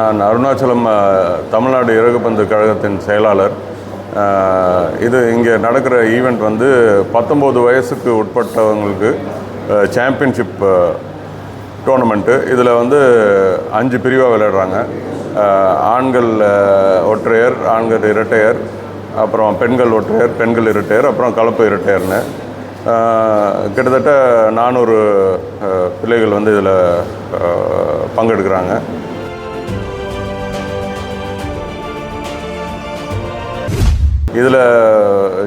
நான் அருணாச்சலம் தமிழ்நாடு இறகுப்பந்து கழகத்தின் செயலாளர். இது இங்கே நடக்கிற ஈவெண்ட் வந்து பத்தொம்போது வயசுக்கு உட்பட்டவங்களுக்கு சாம்பியன்ஷிப் டோர்னமெண்ட்டு இதில் வந்து அஞ்சு பிரிவாக விளையாடுறாங்க. ஆண்கள் ஒற்றையர் ஆண்கள் இரட்டையர் அப்புறம் பெண்கள் ஒற்றையர் பெண்கள் இரட்டையர் அப்புறம் கலப்பு இரட்டையர்னு. கிட்டத்தட்ட நானூறு பிள்ளைகள் வந்து இதில் பங்கெடுக்கிறாங்க. இதில்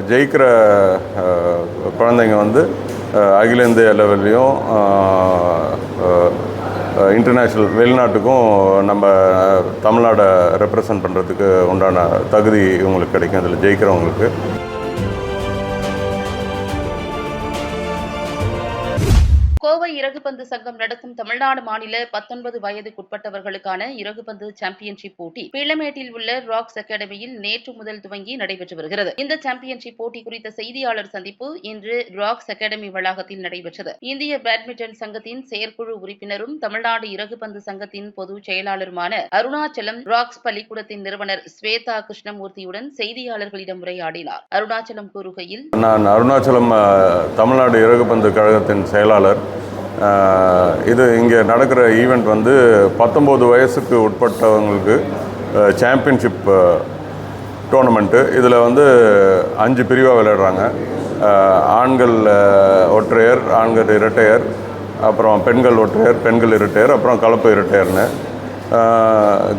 ஜெயிக்கிற குழந்தைங்க வந்து அகில இந்திய லெவல்லையும் இன்டர்நேஷ்னல் வெளிநாட்டுக்கும் நம்ம தமிழ்நாடை ரெப்ரசன்ட் பண்ணுறதுக்கு உண்டான தகுதி இவங்களுக்கு கிடைக்கும். இதில் ஜெயிக்கிறவங்களுக்கு. கோவை இறகுபந்து சங்கம் நடத்தும் தமிழ்நாடு மாநில பத்தொன்பது வயதுக்குட்பட்டவர்களுக்கான இறகுபந்து சாம்பியன்ஷிப் போட்டி பிள்ளமேட்டில் உள்ள ராக்ஸ் அகாடமியில் நேற்று முதல் துவங்கி நடைபெற்று வருகிறது. இந்த சாம்பியன்ஷிப் போட்டி குறித்த செய்தியாளர் சந்திப்பு இன்று ராக்ஸ் அகாடமி வளாகத்தில் நடைபெற்றது. இந்திய பேட்மிண்டன் சங்கத்தின் செயற்குழு உறுப்பினரும் தமிழ்நாடு இறகுபந்து சங்கத்தின் பொதுச் செயலாளருமான அருணாச்சலம் ராக்ஸ் பள்ளிக்கூடத்தின் நிறுவனர் ஸ்வேதா கிருஷ்ணமூர்த்தியுடன் செய்தியாளர்களிடம் உரையாடினார். அருணாச்சலம் கூறுகையில் நான் அருணாச்சலம் தமிழ்நாடு இறகுபந்து கழகத்தின் செயலாளர். இது இங்கே நடக்கிற ஈவெண்ட் வந்து பத்தொம்போது வயசுக்கு உட்பட்டவங்களுக்கு சாம்பியன்ஷிப் டோர்னமெண்ட்டு இதில் வந்து அஞ்சு பிரிவாக விளையாடுறாங்க. ஆண்கள் ஒற்றையர் ஆண்கள் இரட்டையர் அப்புறம் பெண்கள் ஒற்றையர் பெண்கள் இரட்டையர் அப்புறம் கலப்பு இரட்டையர்னு.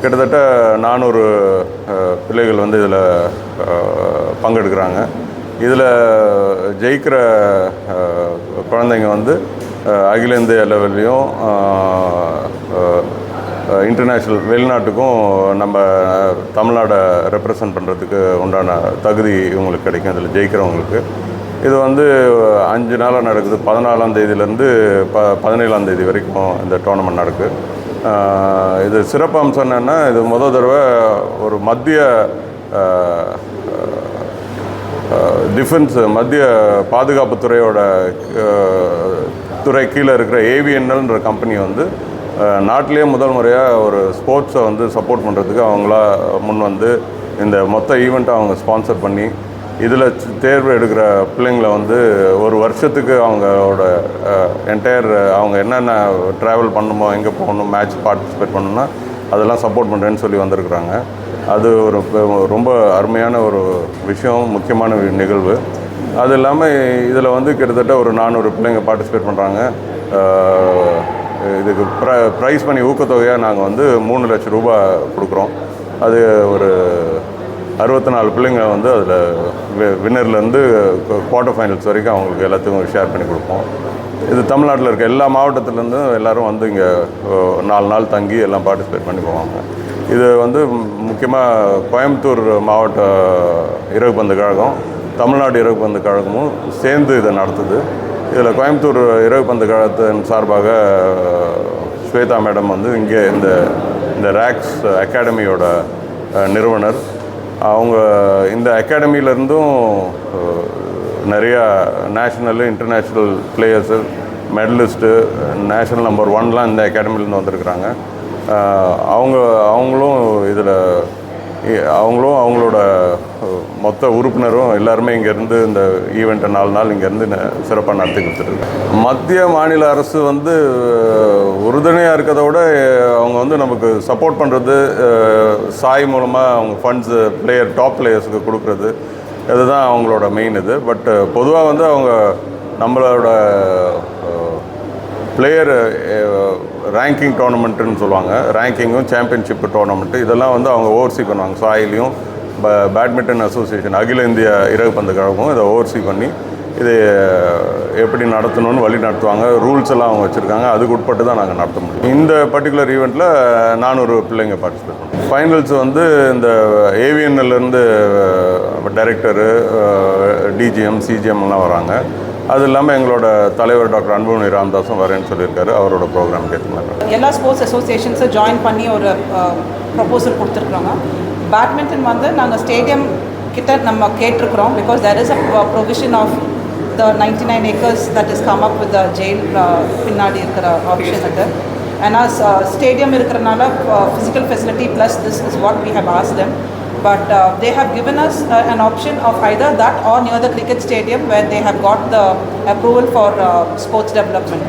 கிட்டத்தட்ட நானூறு பிள்ளைகள் வந்து இதில் பங்கெடுக்கிறாங்க. இதில் ஜெயிக்கிற குழந்தைங்க வந்து அகில இந்திய லெவல்லையும் இன்டர்நேஷ்னல் வெளிநாட்டுக்கும் நம்ம தமிழ்நாடை ரெப்ரசன்ட் பண்ணுறதுக்கு உண்டான தகுதி இவங்களுக்கு கிடைக்கும். இதில் ஜெயிக்கிறவங்களுக்கு. இது வந்து அஞ்சு நாளாக நடக்குது. பதினாலாம் தேதியிலேருந்து ப பதினேழாம் தேதி வரைக்கும் இந்த டோர்னமெண்ட் நடக்குது இது சிறப்பு அம்சம் என்னென்னா இது முத தடவை ஒரு மத்திய டிஃபென்ஸ் மத்திய பாதுகாப்புத்துறையோட துறை கீழே இருக்கிற ஏவிஎன்எல்ன்ற கம்பெனி வந்து நாட்டிலேயே முதல் முறையாக ஒரு ஸ்போர்ட்ஸை வந்து சப்போர்ட் பண்ணுறதுக்கு அவங்களா முன் வந்து இந்த மொத்த ஈவெண்ட்டை அவங்க ஸ்பான்சர் பண்ணி இதில் தேர்வு எடுக்கிற பிள்ளைங்களை வந்து ஒரு வருஷத்துக்கு அவங்களோட என்டையர் அவங்க என்னென்ன ட்ராவல் பண்ணணுமோ எங்கே போகணும் மேட்ச் பார்ட்டிசிபேட் பண்ணணும்னா அதெல்லாம் சப்போர்ட் பண்ணுறேன்னு சொல்லி வந்திருக்கிறாங்க. அது ஒரு பெ- ரொம்ப அருமையான ஒரு விஷயம் முக்கியமான நிகழ்வு. அது இல்லாமல் இதில் வந்து கிட்டத்தட்ட ஒரு நானூறு பிள்ளைங்க பார்ட்டிசிபேட் பண்ணுறாங்க இதுக்கு ப்ர ப்ரைஸ் பண்ணி ஊக்கத்தொகையாக நாங்கள் வந்து மூணு லட்சம் ரூபா கொடுக்குறோம். அது ஒரு அறுபத்தி நாலு பிள்ளைங்க வந்து அதில் வின்னர்லேருந்து குவார்ட்டர் ஃபைனல்ஸ் வரைக்கும் அவங்களுக்கு எல்லாத்துக்கும் ஷேர் பண்ணி கொடுப்போம். இது தமிழ்நாட்டில் இருக்க எல்லா மாவட்டத்துலேருந்தும் எல்லாரும் வந்து இங்கே நாலு நாள் தங்கி எல்லாம் பார்ட்டிசிபேட் பண்ணி போவாங்க. இது வந்து முக்கியமாக கோயம்புத்தூர் மாவட்ட இறகுப்பந்து கழகம் தமிழ்நாடு இறகுப்பந்து கழகமும் சேர்ந்து இதை நடத்துது. இதில் கோயம்புத்தூர் இறகுப்பந்து கழகத்தின் சார்பாக ஸ்வேதா மேடம் வந்து இங்கே இந்த இந்த ரேக்ஸ் அகாடமியோட நிறுவனர். அவங்க இந்த அகாடமியிலேருந்தும் நிறையா national international players medalist national number ஒன்லாம் இந்த அகாடமிலேருந்து வந்திருக்கிறாங்க. அவங்க அவங்களும் இதில் அவங்களும் அவங்களோட மொத்த உறுப்பினரும் எல்லாருமே இங்கேருந்து இந்த ஈவெண்ட்டை நாலு நாள் இங்கேருந்து சிறப்பாக நடத்தி கொடுத்துட்ருக்காங்க மத்திய மாநில அரசு வந்து உறுதுணையாக இருக்கிறத விட அவங்க வந்து நமக்கு சப்போர்ட் பண்ணுறது சாய் மூலமாக அவங்க ஃபண்ட்ஸு பிளேயர் டாப் பிளேயர்ஸுக்கு கொடுக்குறது இதுதான் அவங்களோட மெயின் இது. பட் பொதுவாக வந்து அவங்க நம்மளோட பிளேயர் ரேங்கிங் டோர்னமெண்ட்டுன்னு சொல்லுவாங்க. ரேங்கிங்கும் சாம்பியன்ஷிப் டோர்னமெண்ட்டு இதெல்லாம் வந்து அவங்க ஓவர்சி பண்ணுவாங்க. சாயிலையும் ப பேட்மிண்டன் அசோசியேஷன் அகில இந்திய இறகுப்பந்து கழகமும் இதை ஓவர்சி பண்ணி இது எப்படி நடத்தணும்னு வழி நடத்துவாங்க. ரூல்ஸ் எல்லாம் அவங்க வச்சுருக்காங்க. அதுக்கு உட்பட்டு தான் நாங்கள் நடத்த முடியும். இந்த பர்டிகுலர் ஈவெண்ட்டில் நானூறு பிள்ளைங்க பார்ட்டிசிபேட் பண்ணுவோம் ஃபைனல்ஸ் வந்து இந்த ஏவிஎன்எல்லேருந்து டைரக்டரு டிஜிஎம் சிஜிஎம்லாம் வராங்க. அது இல்லாமல் எங்களோட தலைவர் டாக்டர் அன்புமணி ராமதாஸும் வரேன்னு சொல்லியிருக்காரு. அவரோட ப்ரோக்ராம் ஏற்ற எல்லா ஸ்போர்ட்ஸ் அசோசியேஷன்ஸை ஜாயின் பண்ணி ஒரு ப்ரொபோசல் கொடுத்துருக்குறோங்க பேட்மிண்டன் வந்து நாங்கள் ஸ்டேடியம் கிட்ட நம்ம கேட்டிருக்கிறோம் because there is a provision of the ninety nine acres that is come up with the jail பின்னாடி இருக்கிற ஆப்ஷன் அது. ஏன்னா ஸ்டேடியம் இருக்கிறனால physical facility plus this is what we have as them but uh, they have given us uh, an option of either that or near the cricket stadium where they have got the approval for uh, sports development.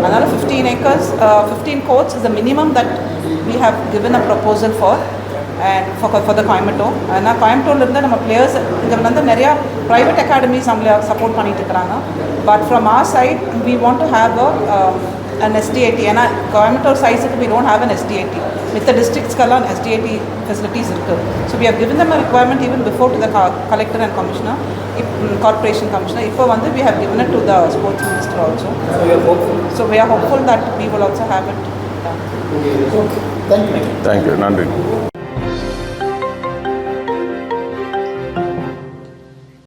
Another 15 acres, uh, 15 courts is the minimum that we have given a proposal for and for, for the Coimbatore. ஆனால் கோயம்புத்தூர்லேருந்து நம்ம players இங்கே வந்து நிறையா private academies நம்மளை support பண்ணிட்டு இருக்கிறாங்க but from our side we want to have a an SDAT ஏன்னா கோயம்புத்தூர் சைஸுக்கு we don't have an SDAT மித்த டிஸ்ட்ரிக்ஸ்க்கெல்லாம் SDAT ஃபெசிலிட்டிஸ் இருக்குது so we have given them a requirement even before to the co- collector and commissioner இப் corporation commissioner இப்போ வந்து we have given it to the sports minister also So we are hopeful. so we are hopeful that we will also have it done Okay. Thank you. Thank you நன்றி